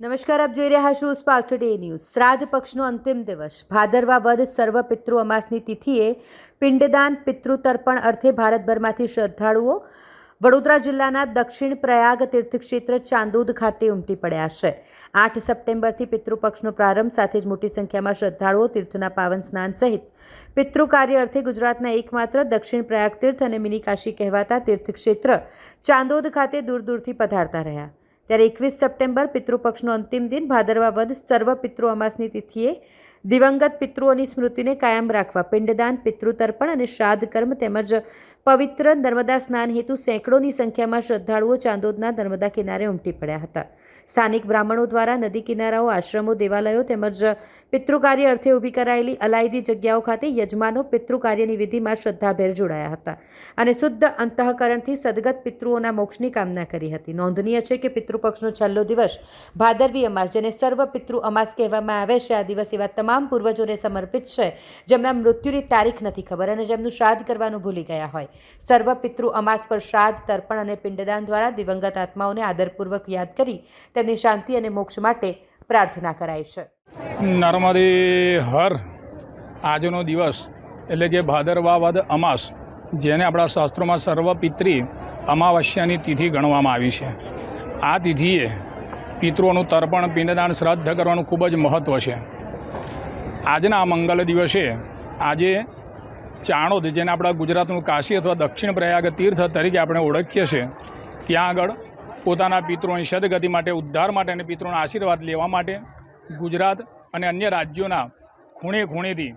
નમસ્કાર, આપ જોઈ રહ્યા છો સ્પાર્ક ટુડે ન્યૂઝ શ્રાદ્ધ પક્ષનો અંતિમ દિવસ. ભાદરવા વધ સર્વ પિતૃ અમાસની તિથિએ પિંડદાન પિતૃતર્પણ અર્થે ભારતભરમાંથી શ્રદ્ધાળુઓ વડોદરા જિલ્લાના દક્ષિણ પ્રયાગ તીર્થક્ષેત્ર ચાંદોદ ખાતે ઉમટી પડ્યા છે. આઠ સપ્ટેમ્બરથી પિતૃપક્ષનો પ્રારંભ, સાથે જ મોટી સંખ્યામાં શ્રદ્ધાળુઓ તીર્થના પાવન સ્નાન સહિત પિતૃ કાર્ય અર્થે ગુજરાતના એકમાત્ર દક્ષિણ પ્રયાગ તીર્થ અને મિની કાશી કહેવાતા તીર્થક્ષેત્ર ચાંદોદ ખાતે દૂર દૂરથી પધારતા રહ્યા. ત્યારે એકવીસ સપ્ટેમ્બર પિતૃપક્ષનો અંતિમ દિન ભાદરવા વધ સર્વ પિતૃ અમાસની તિથિએ દિવંગત પિતૃઓની સ્મૃતિને કાયમ રાખવા, પિંડદાન, પિતૃતર્પણ અને શ્રાદ્ધ કર્મ તેમજ પવિત્ર નર્મદા સ્નાન હેતુ સેંકડોની સંખ્યામાં શ્રદ્ધાળુઓ ચાંદોદના નર્મદા કિનારે ઉમટી પડ્યા હતા. સ્થાનિક બ્રાહ્મણો દ્વારા નદી કિનારાઓ, આશ્રમો, દેવાલયો તેમજ પિતૃકાર્ય અર્થે ઊભી કરાયેલી અલાયદી જગ્યાઓ ખાતે યજમાનો પિતૃકાર્યની વિધિમાં શ્રદ્ધાભેર જોડાયા હતા અને શુદ્ધ અંતઃકરણથી સદગત પિતૃઓના મોક્ષની કામના કરી હતી. નોંધનીય છે કે પિતૃપક્ષનો છેલ્લો દિવસ ભાદરવી અમાસ, જેને સર્વ પિતૃ અમાસ કહેવામાં આવે છે, આ દિવસ એવા તમામ પૂર્વજોને સમર્પિત છે, જેમના મૃત્યુની તારીખ નથી ખબર અને જેમનું શ્રાદ્ધ કરવાનું ભૂલી ગયા હોય. સર્વ પિતૃ અમાસ પર શ્રાદ્ધ, તર્પણ અને પિંડદાન દ્વારા દિવંગત આત્માઓને આદરપૂર્વક યાદ કરી તેમની શાંતિ અને મોક્ષ માટે પ્રાર્થના કરાય છે. નર્મદે હર આજનો દિવસ એટલે કે ભાદરવા વદ અમાસ, જેને આપણા શાસ્ત્રોમાં સર્વપિત્રી અમાવસ્યાની તિથિ ગણવામાં આવી છે. આ તિથિએ પિતૃઓનું તર્પણ, પિંડદાન, શ્રાદ્ધ કરવાનું ખૂબ જ મહત્ત્વ છે. આજના મંગલ દિવસે આજે ચાણોદ જેને આપણા ગુજરાતનું કાશી અથવા દક્ષિણ પ્રયાગ તીર્થ તરીકે આપણે ઓળખીએ છીએ, ત્યાં આગળ પોતાના પિત્રોની સદગતિ માટે, ઉદ્ધાર માટે અને પિત્રોના આશીર્વાદ લેવા માટે ગુજરાત અને અન્ય રાજ્યોના ખૂણે ખૂણેથી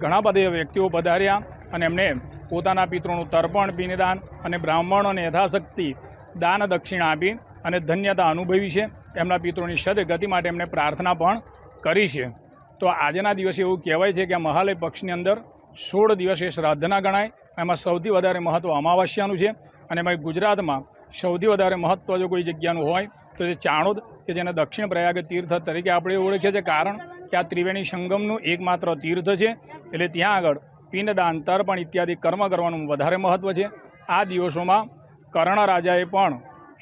ઘણા બધા વ્યક્તિઓ પધાર્યા અને એમણે પોતાના પિત્રોનું તર્પણ, પિંડદાન અને બ્રાહ્મણોને યથાશક્તિ દાન દક્ષિણા આપી અને ધન્યતા અનુભવી છે. એમના પિત્રોની સદગતિ માટે એમણે પ્રાર્થના પણ કરી છે. તો આજના દિવસે એવું કહેવાય છે કે મહાલય પક્ષની અંદર સોળ દિવસે શ્રાદ્ધના ગણાય. એમાં સૌથી વધારે મહત્ત્વ અમાવાસ્યાનું છે અને એમાં ગુજરાતમાં સૌથી વધારે મહત્ત્વ જો કોઈ જગ્યાનું હોય તો એ ચાણોદ કે જેને દક્ષિણ પ્રયાગ તીર્થ તરીકે આપણે ઓળખીએ છીએ, કારણ કે આ ત્રિવેણી સંગમનું એકમાત્ર તીર્થ છે. એટલે ત્યાં આગળ પિંડદાન, તર્પણ ઇત્યાદિ કર્મ કરવાનું વધારે મહત્ત્વ છે. આ દિવસોમાં કર્ણ રાજાએ પણ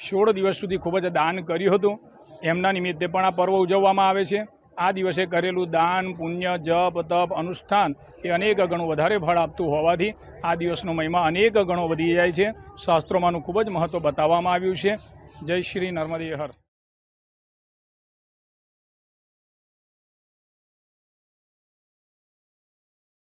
સોળ દિવસ સુધી ખૂબ જ દાન કર્યું હતું. એમના નિમિત્તે પણ આ પર્વ ઉજવવામાં આવે છે. આ દિવસે કરેલું દાન, પુણ્ય, જપ, તપ, અનુષ્ઠાન એ અનેક ગણું વધારે ફળ આપતું હોવાથી આ દિવસનો મહિમા અનેક ગણો વધી જાય છે. શાસ્ત્રોમાંનું ખૂબ જ મહત્ત્વ બતાવવામાં આવ્યું છે. જય શ્રી નર્મદે હર.